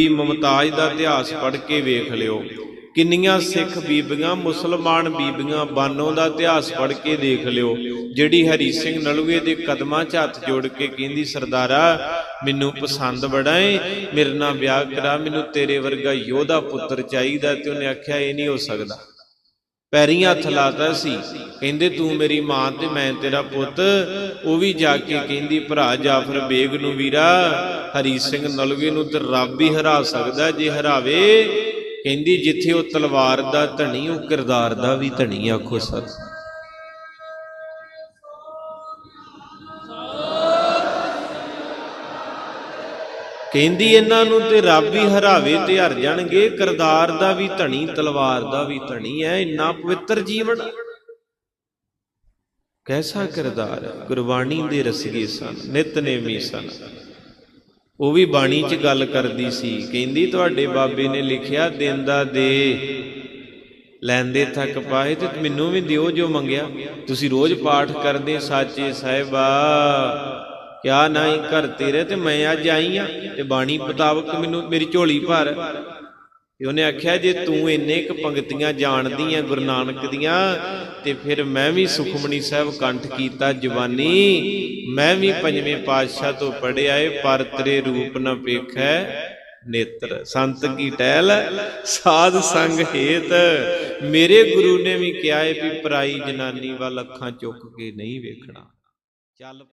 ਬੀਬੀ ਮਮਤਾਜ ਦਾ ਇਤਿਹਾਸ ਪੜ੍ਹ ਕੇ ਵੇਖ ਲਿਓ। ਕਿੰਨੀਆਂ ਸਿੱਖ ਬੀਬੀਆਂ, ਮੁਸਲਮਾਨ ਬੀਬੀਆਂ ਬਾਨੋ ਦਾ ਇਤਿਹਾਸ ਪੜ੍ਹ ਕੇ ਦੇਖ ਲਿਓ। ਜਿਹੜੀ ਹਰੀ ਸਿੰਘ ਨਲੂਏ ਦੇ ਕਦਮਾਂ 'ਚ ਹੱਥ ਜੋੜ ਕੇ ਕਹਿੰਦੀ, ਸਰਦਾਰਾ, ਮੈਨੂੰ ਪਸੰਦ ਬੜਾ ਏ, ਮੇਰੇ ਨਾਲ ਵਿਆਹ ਕਰਾ, ਮੈਨੂੰ ਤੇਰੇ ਵਰਗਾ ਯੋਧਾ ਪੁੱਤਰ ਚਾਹੀਦਾ ਤੇ ਉਹਨੇ ਆਖਿਆ, ਇਹ ਨਹੀਂ ਹੋ ਸਕਦਾ। ਪੈਰੀਂ ਹੱਥ ਲਾਤਾ ਸੀ। ਕਹਿੰਦੇ, ਤੂੰ ਮੇਰੀ ਮਾਂ ਤੇ ਮੈਂ ਤੇਰਾ ਪੁੱਤ। ਉਹ ਵੀ ਜਾ ਕੇ ਕਹਿੰਦੀ, ਭਰਾ ਜਾਫਰ ਬੇਗ ਨੂੰ ਵੀਰਾ, ਹਰੀ ਸਿੰਘ ਨਲਵੇ ਨੂੰ ਤੇ ਰੱਬ ਹੀ ਹਰਾ ਸਕਦਾ ਜੇ ਹਰਾਵੇ। ਕਹਿੰਦੀ, ਜਿੱਥੇ ਉਹ ਤਲਵਾਰ ਦਾ ਧਣੀ, ਉਹ ਕਿਰਦਾਰ ਦਾ ਵੀ ਧਣੀ ਆਖੋ ਸਰ ਕਹਿੰਦੀ ਇਹਨਾਂ ਨੂੰ ਤੇ ਰੱਬ ਹੀ ਹਰਾਵੇ ਤੇ ਹਰ ਜਾਣਗੇ, ਕਿਰਦਾਰ ਦਾ ਵੀ ਧਣੀ, ਤਲਵਾਰ ਦਾ ਵੀ ਧਣੀ ਹੈ, ਇੰਨਾ ਪਵਿੱਤਰ ਜੀਵਨ। ਕੈਸਾ ਕਿਰਦਾਰ, ਗੁਰਬਾਣੀ ਦੇ ਰਸਗੇ ਸਨ ਨਿਤਨੇਮੀ ਸਨ। ਉਹ ਵੀ ਬਾਣੀ 'ਚ ਗੱਲ ਕਰਦੀ ਸੀ, ਕਹਿੰਦੀ ਤੁਹਾਡੇ ਬਾਬੇ ਨੇ ਲਿਖਿਆ, ਦਿੰਦਾ ਦੇ, ਲੈਂਦੇ ਥੱਕ ਪਾਏ ਤੇ ਮੈਨੂੰ ਵੀ ਦਿਓ ਜੋ ਮੰਗਿਆ। ਤੁਸੀਂ ਰੋਜ਼ ਪਾਠ ਕਰਦੇ, ਸਾਚੇ ਸਾਹਿਬਾ। ਕਿਆ ਨਹੀਂ ਘਰ ਤੇਰੇ ਤੇ ਮੈਂ ਅੱਜ ਆਈ ਆ? ਤੇ ਬਾਣੀ ਮੁਤਾਬਕ ਮੈਨੂੰ ਮੇਰੀ ਝੋਲੀ ਭਰ। ਤੇ ਉਹਨੇ ਆਖਿਆ, ਜੇ ਤੂੰ ਇੰਨੇ ਕ ਪੰਕਤੀਆਂ ਜਾਣਦੀ ਆ ਗੁਰੂ ਨਾਨਕ ਦੀਆਂ, ਤੇ ਫਿਰ ਮੈਂ ਵੀ ਸੁਖਮਣੀ ਸਾਹਿਬ ਕੰਠ ਕੀਤਾ ਜਵਾਨੀ। ਮੈਂ ਵੀ ਪੰਜਵੇਂ ਪਾਤਸ਼ਾਹ ਤੋਂ ਪੜਿਆ ਏ, ਪਰ ਤੇਰੇ ਰੂਪ ਨ ਵੇਖੈ ਨੇਤਰ। ਸੰਤ ਕੀ ਟਹਿਲ, ਸਾਧ ਸੰਗ ਹੇਤ। ਮੇਰੇ ਗੁਰੂ ਨੇ ਵੀ ਕਿਹਾ ਏ ਵੀ ਪਰਾਈ ਜਨਾਨੀ ਵੱਲ ਅੱਖਾਂ ਚੁੱਕ ਕੇ ਨਹੀਂ ਵੇਖਣਾ। ਚੱਲ